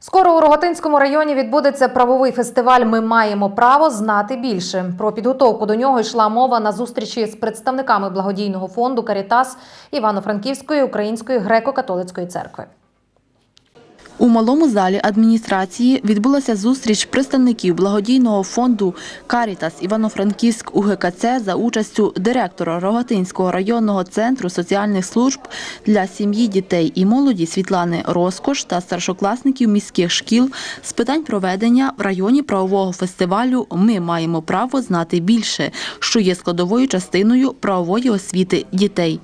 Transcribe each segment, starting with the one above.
Скоро у Рогатинському районі відбудеться правовий фестиваль Ми маємо право знати більше. Про підготовку до нього йшла мова на зустрічі з представниками благодійного фонду Карітас Івано-Франківської Української греко-католицької церкви. У малому залі адміністрації відбулася зустріч представників благодійного фонду Карітас Івано-Франківськ УГКЦ за участю директора Рогатинського районного центру соціальних служб для сім'ї, дітей і молоді Світлани Роскош та старшокласників міських шкіл з питань проведення в районі правового фестивалю Ми маємо право знати більше, що є складовою частиною правової освіти дітей.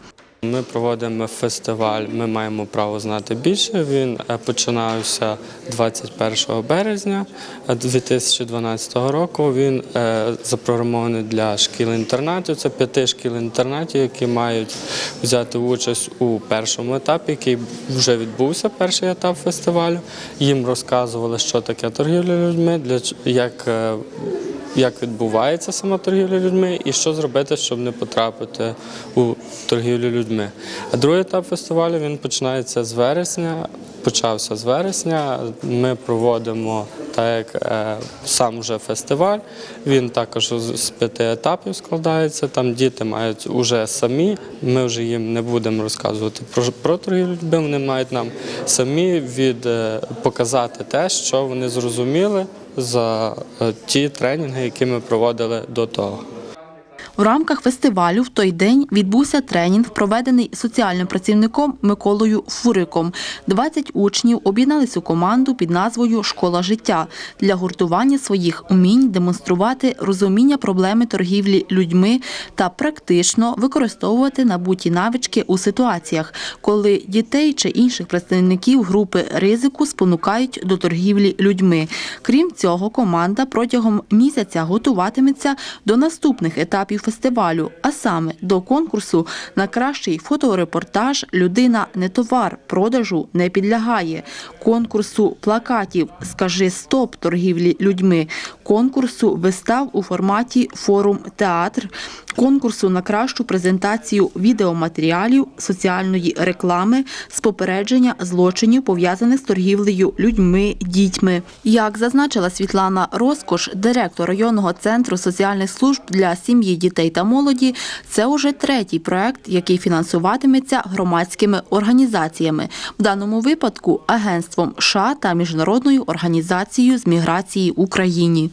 Ми проводимо фестиваль. Ми маємо право знати більше. Він е, починався 21 березня 2012 року. Він е, запрограмований для шкіл-інтернатів. Це п'яти шкіл-інтернатів, які мають взяти участь у першому етапі, який вже відбувся. Перший етап фестивалю. Їм розказували, що таке торгівля людьми, як е, як відбувається сама торгівля людьми і що зробити, щоб не потрапити у торгівлю людьми. А другий етап фестивалю він починається з вересня. Почався з вересня. Ми проводимо так як е, сам вже фестиваль. Він також з п'яти етапів складається. Там діти мають уже самі. Ми вже їм не будемо розказувати про, про людьми. Вони мають нам самі від е, показати те, що вони зрозуміли за е, ті тренінги, які ми проводили до того. В рамках фестивалю в той день відбувся тренінг, проведений соціальним працівником Миколою Фуриком. 20 учнів об'єдналися у команду під назвою Школа життя для гуртування своїх умінь, демонструвати розуміння проблеми торгівлі людьми та практично використовувати набуті навички у ситуаціях, коли дітей чи інших представників групи ризику спонукають до торгівлі людьми. Крім цього, команда протягом місяця готуватиметься до наступних етапів фестивалю, а саме до конкурсу на кращий фоторепортаж Людина не товар, продажу не підлягає, конкурсу плакатів Скажи стоп торгівлі людьми, конкурсу вистав у форматі форум театр, конкурсу на кращу презентацію відеоматеріалів, соціальної реклами з попередження злочинів, пов'язаних з торгівлею людьми, дітьми. Як зазначила Світлана Роскош, директор районного центру соціальних служб для сім'ї, дітей та молоді, це уже третій проект, який фінансуватиметься громадськими організаціями. В даному випадку агентством США та міжнародною організацією з міграції Україні.